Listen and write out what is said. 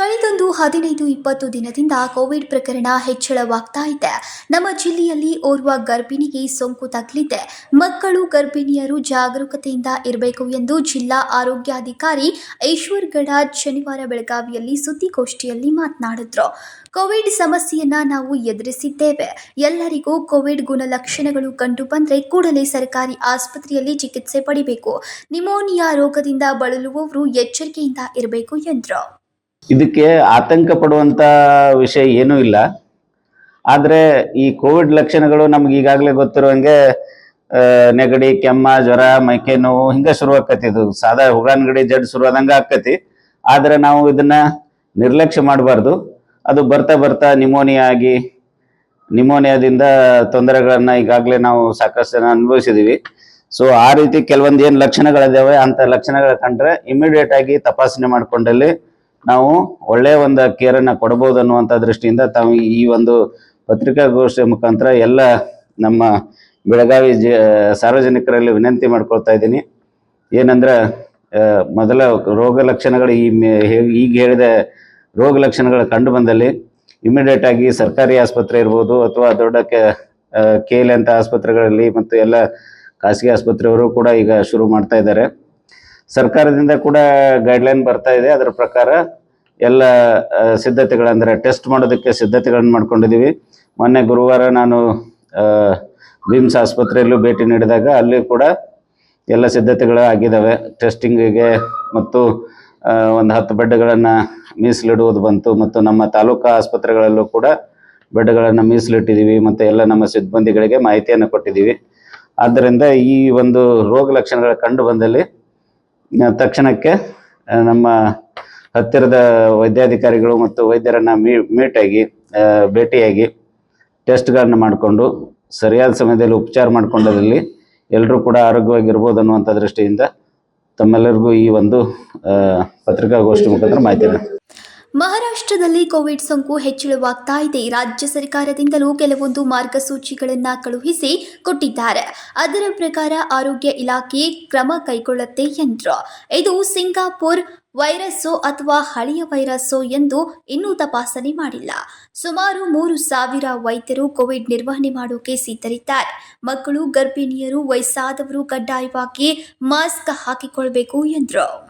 ಕಳೆದೊಂದು ಹದಿನೈದು ಇಪ್ಪತ್ತು ದಿನದಿಂದ ಕೋವಿಡ್ ಪ್ರಕರಣ ಹೆಚ್ಚಳವಾಗ್ತಾ ಇದೆ. ನಮ್ಮ ಜಿಲ್ಲೆಯಲ್ಲಿ ಓರ್ವ ಗರ್ಭಿಣಿಗೆ ಸೋಂಕು ತಗಲಿದೆ. ಮಕ್ಕಳು ಗರ್ಭಿಣಿಯರು ಜಾಗರೂಕತೆಯಿಂದ ಇರಬೇಕು ಎಂದು ಜಿಲ್ಲಾ ಆರೋಗ್ಯಾಧಿಕಾರಿ ಈಶ್ವರ್ ಗಡ ಶನಿವಾರ ಬೆಳಗಾವಿಯಲ್ಲಿ ಸುದ್ದಿಗೋಷ್ಠಿಯಲ್ಲಿ ಮಾತನಾಡಿದ್ರು. ಕೋವಿಡ್ ಸಮಸ್ಯೆಯನ್ನ ನಾವು ಎದುರಿಸಿದ್ದೇವೆ. ಎಲ್ಲರಿಗೂ ಕೋವಿಡ್ ಗುಣಲಕ್ಷಣಗಳು ಕಂಡು ಬಂದರೆ ಕೂಡಲೇ ಸರ್ಕಾರಿ ಆಸ್ಪತ್ರೆಯಲ್ಲಿ ಚಿಕಿತ್ಸೆ ಪಡಿಬೇಕು. ನಿಮೋನಿಯಾ ರೋಗದಿಂದ ಬಳಲುವವರು ಎಚ್ಚರಿಕೆಯಿಂದ ಇರಬೇಕು ಎಂದರು. ಇದಕ್ಕೆ ಆತಂಕ ಪಡುವಂತ ವಿಷಯ ಏನೂ ಇಲ್ಲ. ಆದರೆ ಈ ಕೋವಿಡ್ ಲಕ್ಷಣಗಳು ನಮ್ಗೆ ಈಗಾಗಲೇ ಗೊತ್ತಿರುವಂಗೆ ನೆಗಡಿ, ಕೆಮ್ಮ, ಜ್ವರ, ಮೈಕೈ ನೋವು ಹಿಂಗೆ ಶುರು ಆಕತಿ ಇದು. ಸಾದಾ ಹುಗಾನ್ಗಡಿ ಜಡ್ ಶುರುವಾದಂಗೆ ಆಕತಿ. ಆದರೆ ನಾವು ಇದನ್ನ ನಿರ್ಲಕ್ಷ್ಯ ಮಾಡಬಾರ್ದು. ಅದು ಬರ್ತಾ ಬರ್ತಾ ನಿಮೋನಿಯಾ ಆಗಿ, ನಿಮೋನಿಯಾದಿಂದ ತೊಂದರೆಗಳನ್ನ ಈಗಾಗಲೇ ನಾವು ಸಾಕಷ್ಟು ಜನ ಅನುಭವಿಸಿದೀವಿ. ಸೊ ಆ ರೀತಿ ಕೆಲವೊಂದು ಏನು ಲಕ್ಷಣಗಳಿದಾವೆ ಅಂತ ಲಕ್ಷಣಗಳು ಕಂಡ್ರೆ ಇಮಿಡಿಯೇಟ್ ಆಗಿ ತಪಾಸಣೆ ಮಾಡ್ಕೊಂಡಲ್ಲಿ ನಾವು ಒಳ್ಳೆಯ ಒಂದು ಕೇರನ್ನು ಕೊಡಬಹುದು ಅನ್ನುವಂಥ ದೃಷ್ಟಿಯಿಂದ ತಾವು ಈ ಒಂದು ಪತ್ರಿಕಾಗೋಷ್ಠಿಯ ಮುಖಾಂತರ ಎಲ್ಲ ನಮ್ಮ ಬೆಳಗಾವಿ ಜ ಸಾರ್ವಜನಿಕರಲ್ಲಿ ವಿನಂತಿ ಮಾಡ್ಕೊಳ್ತಾ ಇದ್ದೀನಿ. ಏನಂದ್ರೆ ಮೊದಲ ರೋಗ ಲಕ್ಷಣಗಳು ಈ ಈಗ ಹೇಳಿದ ರೋಗ ಲಕ್ಷಣಗಳು ಕಂಡು ಬಂದಲ್ಲಿ ಇಮಿಡಿಯೇಟ್ ಆಗಿ ಸರ್ಕಾರಿ ಆಸ್ಪತ್ರೆ ಇರ್ಬೋದು ಅಥವಾ ದೊಡ್ಡ ಕೆ ಎಲ್ ಅಂತ ಆಸ್ಪತ್ರೆಗಳಲ್ಲಿ ಮತ್ತು ಎಲ್ಲ ಖಾಸಗಿ ಆಸ್ಪತ್ರೆಯವರು ಕೂಡ ಈಗ ಶುರು ಮಾಡ್ತಾ ಇದ್ದಾರೆ. ಸರ್ಕಾರದಿಂದ ಕೂಡ ಗೈಡ್ಲೈನ್ ಬರ್ತಾ ಇದೆ. ಅದರ ಪ್ರಕಾರ ಎಲ್ಲ ಸಿದ್ಧತೆಗಳಂದರೆ ಟೆಸ್ಟ್ ಮಾಡೋದಕ್ಕೆ ಸಿದ್ಧತೆಗಳನ್ನು ಮಾಡ್ಕೊಂಡಿದ್ದೀವಿ ಮೊನ್ನೆ ಗುರುವಾರ ನಾನು ಬಿಮ್ಸ್ ಆಸ್ಪತ್ರೆಯಲ್ಲೂ ಭೇಟಿ ನೀಡಿದಾಗ ಅಲ್ಲಿ ಕೂಡ ಎಲ್ಲ ಸಿದ್ಧತೆಗಳು ಆಗಿದ್ದಾವೆ ಟೆಸ್ಟಿಂಗಿಗೆ ಮತ್ತು ಒಂದು ಹತ್ತು ಬೆಡ್ಗಳನ್ನು ಮೀಸಲಿಡುವುದು ಬಂತು ಮತ್ತು ನಮ್ಮ ತಾಲೂಕು ಆಸ್ಪತ್ರೆಗಳಲ್ಲೂ ಕೂಡ ಬೆಡ್ಗಳನ್ನು ಮೀಸಲಿಟ್ಟಿದ್ದೀವಿ ಮತ್ತು ಎಲ್ಲ ನಮ್ಮ ಸಿಬ್ಬಂದಿಗಳಿಗೆ ಮಾಹಿತಿಯನ್ನು ಕೊಟ್ಟಿದ್ದೀವಿ ಆದ್ದರಿಂದ ಈ ಒಂದು ರೋಗ ಲಕ್ಷಣಗಳು ಕಂಡು ಬಂದಲ್ಲಿ ತಕ್ಷಣಕ್ಕೆ ನಮ್ಮ ಹತ್ತಿರದ ವೈದ್ಯಾಧಿಕಾರಿಗಳು ಮತ್ತು ವೈದ್ಯರನ್ನ ಮೀ, ಮೀಟಾಗಿ ಭೇಟಿಯಾಗಿ ಟೆಸ್ಟ್ಗಳನ್ನು ಮಾಡಿಕೊಂಡು, ಸರಿಯಾದ ಸಮಯದಲ್ಲಿ ಉಪಚಾರ ಮಾಡಿಕೊಂಡಲ್ಲಿ ಎಲ್ಲರೂ ಕೂಡ ಆರೋಗ್ಯವಾಗಿರ್ಬೋದು ಅನ್ನುವಂಥ ದೃಷ್ಟಿಯಿಂದ ತಮ್ಮೆಲ್ಲರಿಗೂ ಈ ಒಂದು ಪತ್ರಿಕಾಗೋಷ್ಠಿ ಮುಖಾಂತರ ಮಾಹಿತಿಯನ್ನು ಮಹಾರಾಷ್ಟ್ರದಲ್ಲಿ ಕೋವಿಡ್ ಸೋಂಕು ಹೆಚ್ಚಳವಾಗ್ತಾ ಇದೆ. ರಾಜ್ಯ ಸರ್ಕಾರದಿಂದಲೂ ಕೆಲವೊಂದು ಮಾರ್ಗಸೂಚಿಗಳನ್ನು ಕಳುಹಿಸಿ ಕೊಟ್ಟಿದ್ದಾರೆ. ಅದರ ಪ್ರಕಾರ ಆರೋಗ್ಯ ಇಲಾಖೆ ಕ್ರಮ ಕೈಗೊಳ್ಳುತ್ತೆ ಎಂದರು. ಇದು ಸಿಂಗಾಪುರ್ ವೈರಸ್ಸೋ ಅಥವಾ ಹಳೆಯ ವೈರಸ್ಸೋ ಎಂದು ಇನ್ನೂ ತಪಾಸಣೆ ಮಾಡಿಲ್ಲ. ಸುಮಾರು ಮೂರು ಸಾವಿರ ವೈದ್ಯರು ಕೋವಿಡ್ ನಿರ್ವಹಣೆ ಮಾಡೋಕೆ ಸಿದ್ಧರಿದ್ದಾರೆ. ಮಕ್ಕಳು, ಗರ್ಭಿಣಿಯರು, ವಯಸ್ಸಾದವರು ಕಡ್ಡಾಯವಾಗಿ ಮಾಸ್ಕ್ ಹಾಕಿಕೊಳ್ಬೇಕು ಎಂದರು.